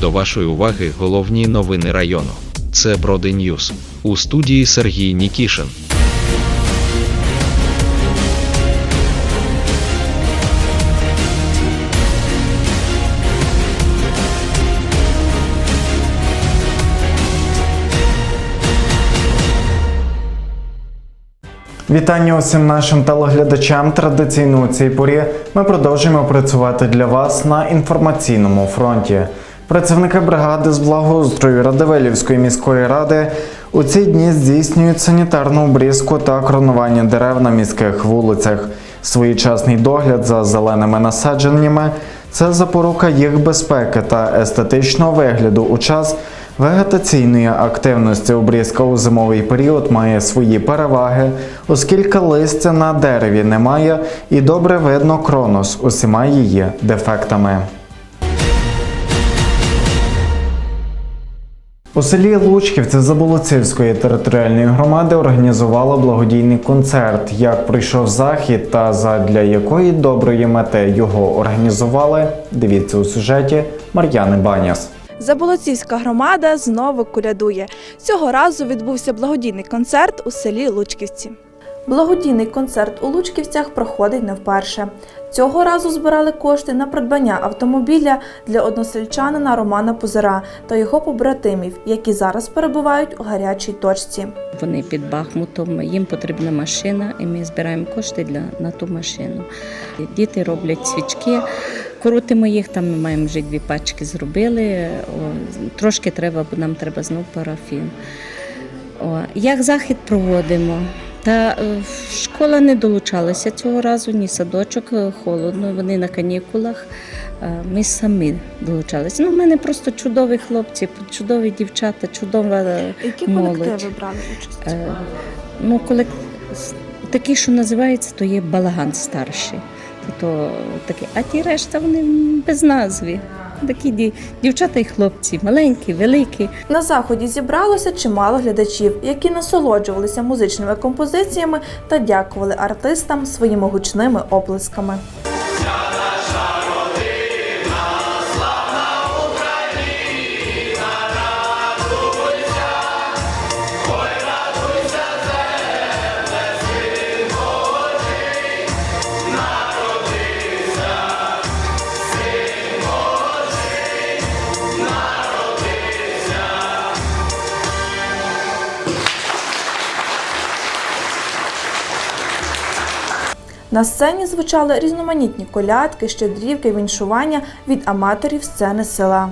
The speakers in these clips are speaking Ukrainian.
До вашої уваги головні новини району. Це Броди Ньюс. У студії Сергій Нікішин. Вітання усім нашим телеглядачам. Традиційно у цій порі ми продовжуємо працювати для вас на інформаційному фронті. Працівники бригади з благоустрою Радивилівської міської ради у ці дні здійснюють санітарну обрізку та кронування дерев на міських вулицях. Своєчасний догляд за зеленими насадженнями це запорука їх безпеки та естетичного вигляду у час Вегетаційної активності обрізка у зимовий період має свої переваги, оскільки листя на дереві немає і добре видно крону з усіма її дефектами. У селі Лучківці Заболоцівської територіальної громади організувала благодійний концерт. Як пройшов захід та задля якої доброї мети його організували, дивіться у сюжеті Мар'яни Баняс. Заболоцівська громада знову колядує. Цього разу відбувся благодійний концерт у селі Лучківці. Благодійний концерт у Лучківцях проходить не вперше. Цього разу збирали кошти на придбання автомобіля для односельчанина Романа Пузира та його побратимів, які зараз перебувають у гарячій точці. Вони під Бахмутом, їм потрібна машина, і ми збираємо кошти для, на ту машину. Діти роблять свічки, крутимо їх, там ми маємо вже дві пачки зробили. Трошки треба, бо нам треба знов парафін. О, як захід проводимо? Та е, школа не долучалася цього разу, ні садочок, е, холодно, вони на канікулах. Е, Ми самі долучалися. Ну, в мене просто чудові хлопці, чудові дівчата, чудова Які Молодь. колективи брали участь? Ну, коли такий, що називається, то є балаган старший. То, такі, а ті решта вони без назви. Такі дівчата і хлопці, маленькі, великі. На заході зібралося чимало глядачів, які насолоджувалися музичними композиціями та дякували артистам своїми гучними оплесками. На сцені звучали різноманітні колядки, щедрівки, віншування від аматорів сцени села.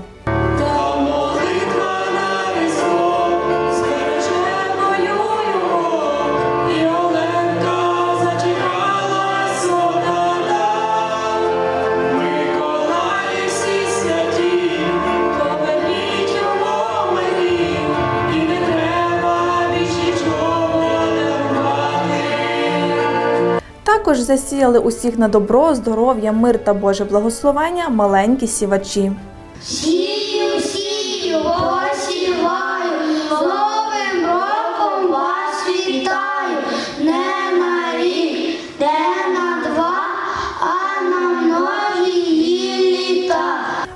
Також засіяли усіх на добро, здоров'я, мир та Боже благословення маленькі сівачі. Сію, сію, посіваю, з Новим роком вас вітаю, не на рік, не на два, а на многії літа.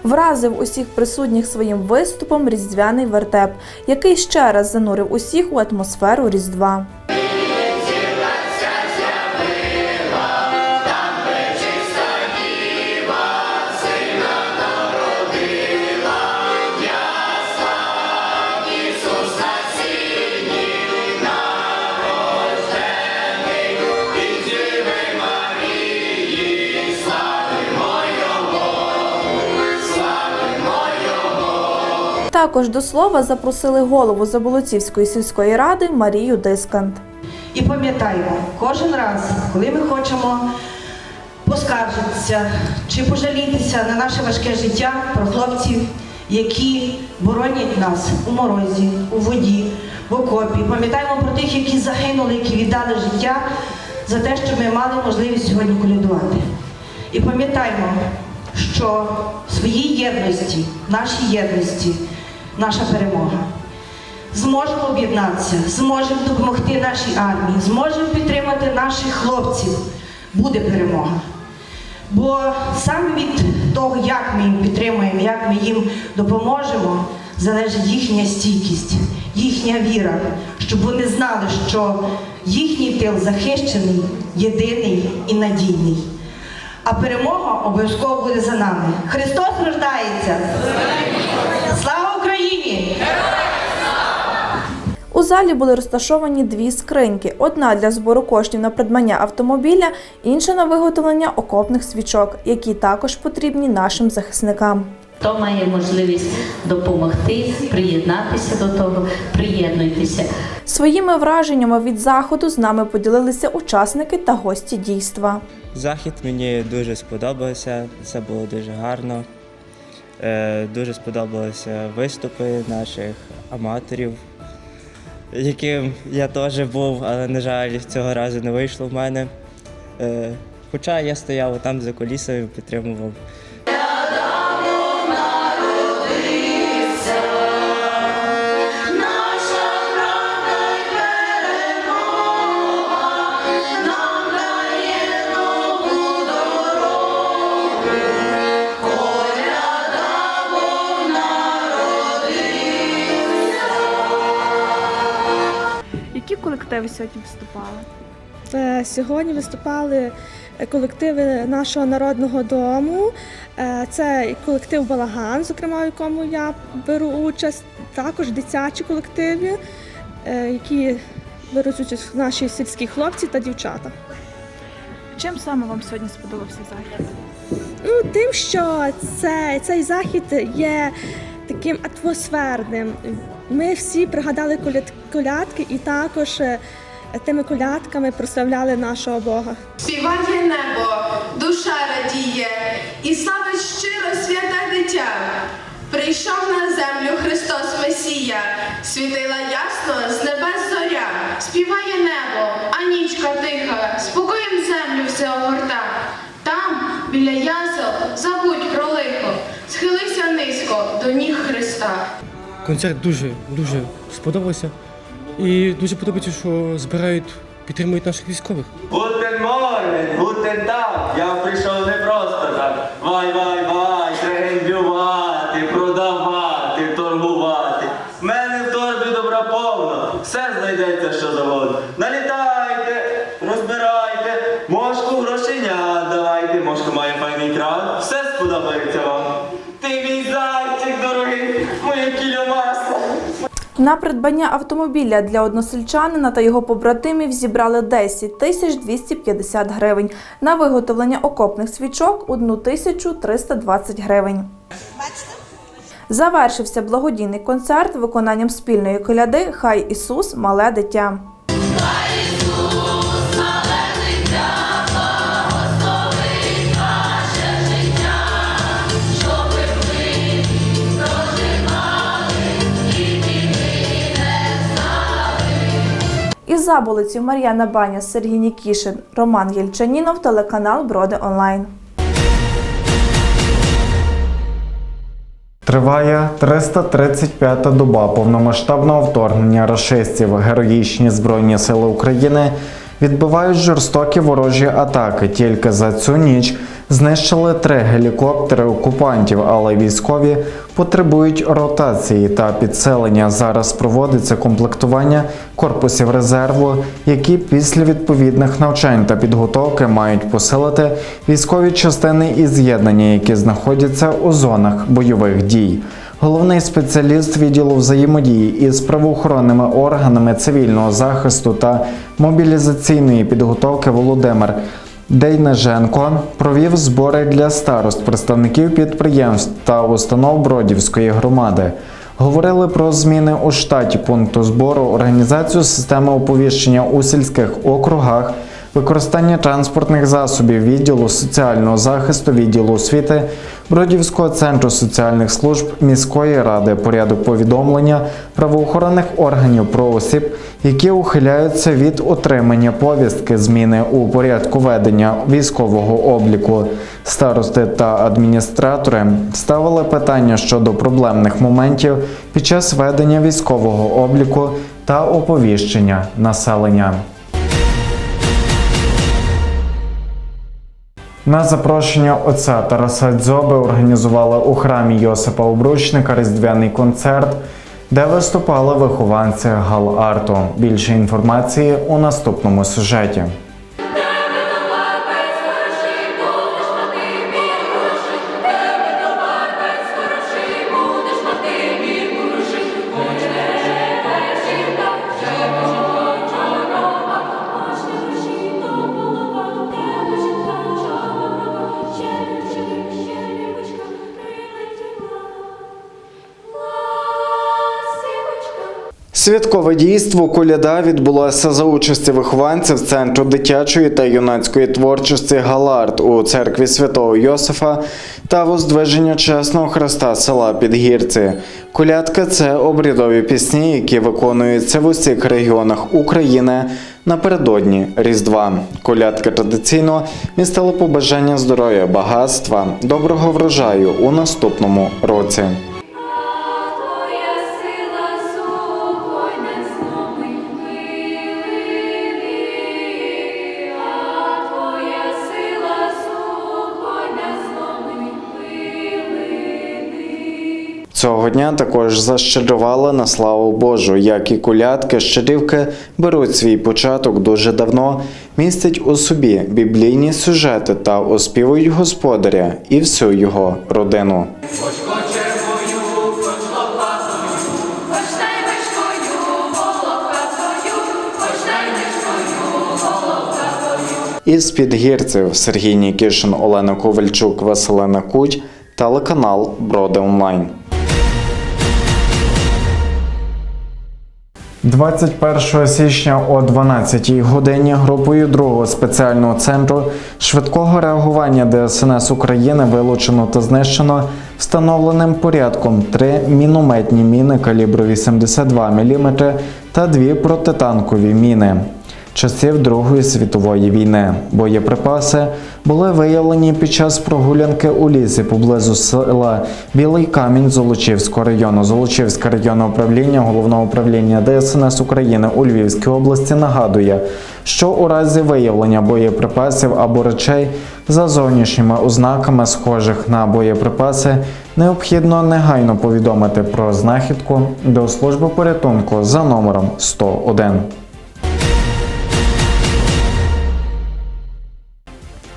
Вразив усіх присутніх своїм виступом різдвяний вертеп, який ще раз занурив усіх у атмосферу Різдва. Також до слова запросили голову Заболоцівської сільської ради Марію Дискант. І пам'ятаємо, кожен раз, коли ми хочемо поскаржитися чи пожалітися на наше важке життя про хлопців, які боронять нас у морозі, у воді, в окопі. Пам'ятаємо про тих, які загинули, які віддали життя за те, що ми мали можливість сьогодні колядувати. І пам'ятаємо, що в своїй єдності, в нашій єдності, наша перемога зможемо об'єднатися, зможемо допомогти нашій армії, зможемо підтримати наших хлопців, буде перемога. Бо саме від того, як ми їм підтримуємо, як ми їм допоможемо, залежить їхня стійкість, їхня віра, щоб вони знали, що їхній тил захищений, єдиний і надійний. А перемога обов'язково буде за нами. Христос рождається! Україні! У залі були розташовані дві скриньки: одна для збору коштів на придбання автомобіля, інша на виготовлення окопних свічок, які також потрібні нашим захисникам. Хто має можливість допомогти, приєднатися до того, приєднуйтеся. Своїми враженнями від заходу з нами поділилися учасники та гості дійства. Захід мені дуже сподобався, це було дуже гарно. Е, Дуже сподобалися виступи наших аматорів, яким я теж був, але, на жаль, цього разу не вийшло в мене. Е, Хоча я стояв там за колісами, підтримував. Колективи сьогодні виступали? Е, Сьогодні виступали колективи нашого народного дому. Е, Це колектив Балаган, зокрема, в якому я беру участь, також дитячі колективи, е, які беруть участь наші сільські хлопці та дівчата. Чим саме вам сьогодні сподобався захід? Ну, тим, що це, цей захід є таким атмосферним. Ми всі пригадали колядки і також е, тими колядками прославляли нашого Бога. Співає небо, душа радіє, і славить щиро святе дитя. Прийшов на землю Христос Месія, світила ясно з небес зоря. Співає небо, а нічка тиха, спокоєм землю все огорта. Там, біля ясел, забудь про лихо, схилися низько до ніг Христа. Концерт дуже дуже сподобався. І дуже подобається, що збирають, підтримують наших військових. Гутен Морген, гутен так, я прийшов не просто так. Вай, вай, вай, трендювати, продавати, торгувати. В мене в торбі добра повно, все знайдеться, що завгодно. Налітайте, На придбання автомобіля для односельчанина та його побратимів зібрали 10 тисяч 250 гривень. На виготовлення окопних свічок – 1 тисячу 320 гривень. Завершився благодійний концерт виконанням спільної коляди Хай Ісус, мале дитя. Із заболиці Мар'яна Баня, Сергій Нікішин, Роман Єльчанінов, телеканал Броди Онлайн. Триває 335-та доба повномасштабного вторгнення рашистів. Героїчні Збройні Сили України відбивають жорстокі ворожі атаки. Тільки за цю ніч знищили три гелікоптери окупантів, але військові потребують ротації та підселення. Зараз проводиться комплектування корпусів резерву, які після відповідних навчань та підготовки мають посилити військові частини і з'єднання, які знаходяться у зонах бойових дій. Головний спеціаліст відділу взаємодії із правоохоронними органами цивільного захисту та мобілізаційної підготовки Володимир Дейнеженко провів збори для старост представників підприємств та установ Бродівської громади. Говорили про зміни у штаті пункту збору, організацію системи оповіщення у сільських округах, використання транспортних засобів відділу соціального захисту, відділу освіти, Бродівського центру соціальних служб міської ради, порядок повідомлення правоохоронних органів про осіб, які ухиляються від отримання повістки, зміни у порядку ведення військового обліку. Старости та адміністратори ставили питання щодо проблемних моментів під час ведення військового обліку та оповіщення населення. На запрошення отця Тараса Дзьоби організували у храмі Йосипа Обручника різдвяний концерт, де виступали вихованці Гал-Арту. Більше інформації у наступному сюжеті. Святкове дійство коляда відбулося за участі вихованців Центру дитячої та юнацької творчості Галард у церкві святого Йосифа та воздвиження чесного Христа села Підгірці. Колядка це обрядові пісні, які виконуються в усіх регіонах України напередодні Різдва. Колядки традиційно містили побажання здоров'я, багатства, доброго врожаю у наступному році. Дня також защедрували на славу Божу, як і колядки, щедрівки беруть свій початок дуже давно, містять у собі біблійні сюжети та оспівують господаря і всю його родину. Із підгірців Сергій Нікішин, Олена Ковальчук, Василина Куть, телеканал Броди Онлайн. 21 січня о 12 годині групою другого спеціального центру швидкого реагування ДСНС України вилучено та знищено встановленим порядком три мінометні міни калібру 82 мм та дві протитанкові міни часів Другої світової війни. Боєприпаси були виявлені під час прогулянки у лісі поблизу села Білий Камінь Золочівського району. Золочівське районне управління головного управління ДСНС України у Львівській області нагадує, що у разі виявлення боєприпасів або речей за зовнішніми ознаками, схожих на боєприпаси, необхідно негайно повідомити про знахідку до служби порятунку за номером 101.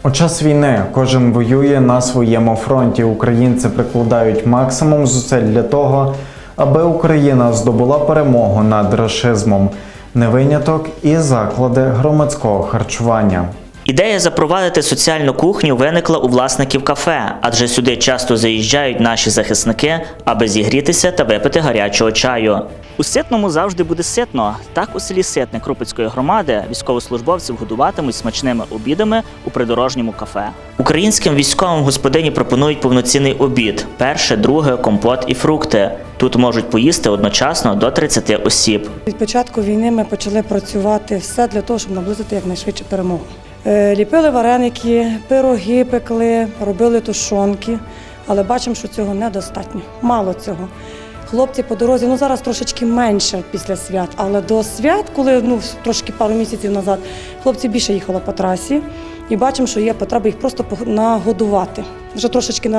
У час війни кожен воює на своєму фронті. Українці прикладають максимум зусиль для того, аби Україна здобула перемогу над рашизмом, не виняток і заклади громадського харчування. Ідея запровадити соціальну кухню виникла у власників кафе, адже сюди часто заїжджають наші захисники, аби зігрітися та випити гарячого чаю. У ситному завжди буде ситно. Так у селі Ситне Крупицької громади військовослужбовців годуватимуть смачними обідами у придорожньому кафе. Українським військовим господині пропонують повноцінний обід: перше, друге, компот і фрукти. Тут можуть поїсти одночасно до 30 осіб. Від початку війни ми почали працювати все для того, щоб наблизити якнайшвидше перемогу. Е, Ліпили вареники, пироги пекли, робили тушонки, але бачимо, що цього недостатньо. Мало цього. Хлопці по дорозі, ну зараз трошечки менше після свят, але до свят, коли ну трошки пару місяців назад, хлопці більше їхали по трасі, і бачимо, що є потреба їх просто нагодувати. Вже трошечки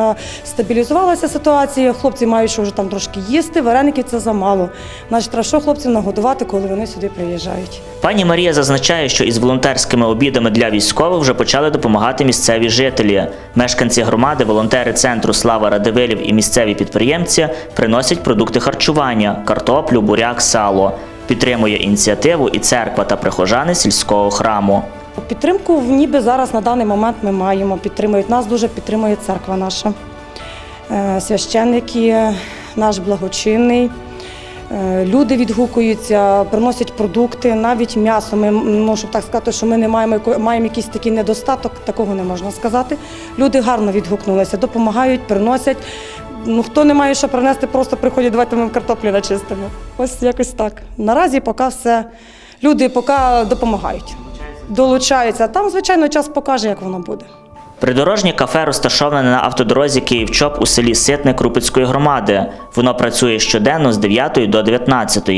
стабілізувалася ситуація. Хлопці мають що вже там трошки їсти. Вареники це замало. Значить, треба що хлопців нагодувати, коли вони сюди приїжджають. Пані Марія зазначає, що із волонтерськими обідами для військових вже почали допомагати місцеві жителі. Мешканці громади, волонтери центру Слава Радивилів і місцеві підприємці приносять продукти харчування, картоплю, буряк, сало. Підтримує ініціативу і церква та прихожани сільського храму. Підтримку в ніби зараз на даний момент ми маємо. Підтримують нас, дуже підтримує церква наша. Е, Священники, наш благочинний. Е, Люди відгукуються, приносять продукти, навіть м'ясо. Ми ну, щоб так сказати, що ми не маємо маємо якийсь такий недостаток, такого не можна сказати. Люди гарно відгукнулися, допомагають, приносять. Ну хто не має що принести, просто приходять, давайте ми картоплі начистимо. Ось якось так. Наразі поки все. Люди поки допомагають, долучаються. Там, звичайно, час покаже, як воно буде. Придорожнє кафе розташоване на автодорозі Київ-Чоп у селі Ситне Крупицької громади. Воно працює щоденно з 9 до 19.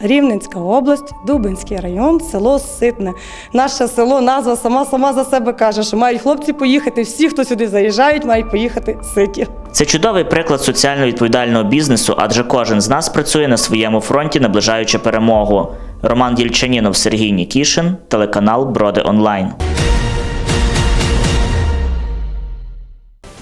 Рівненська область, Дубинський район, село Ситне. Наше село, назва сама сама за себе каже, що мають хлопці поїхати. Всі, хто сюди заїжджають, мають поїхати ситі. Це чудовий приклад соціально відповідального бізнесу, адже кожен з нас працює на своєму фронті, наближаючи перемогу. Роман Дільчанінов, Сергій Нікішин, телеканал Броди Онлайн.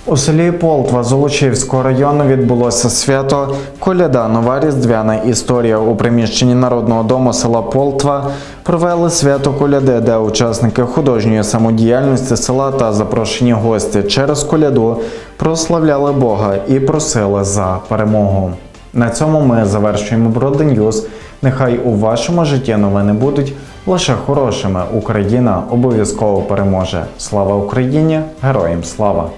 У селі Полтва Золочівського району відбулося свято Коляда Нова Різдвяна історія у приміщенні Народного дому села Полтва провели свято коляди, де учасники художньої самодіяльності села та запрошені гості через коляду прославляли Бога і просили за перемогу. На цьому ми завершуємо Броди Ньюз. Нехай у вашому житті новини будуть лише хорошими. Україна обов'язково переможе. Слава Україні! Героям слава!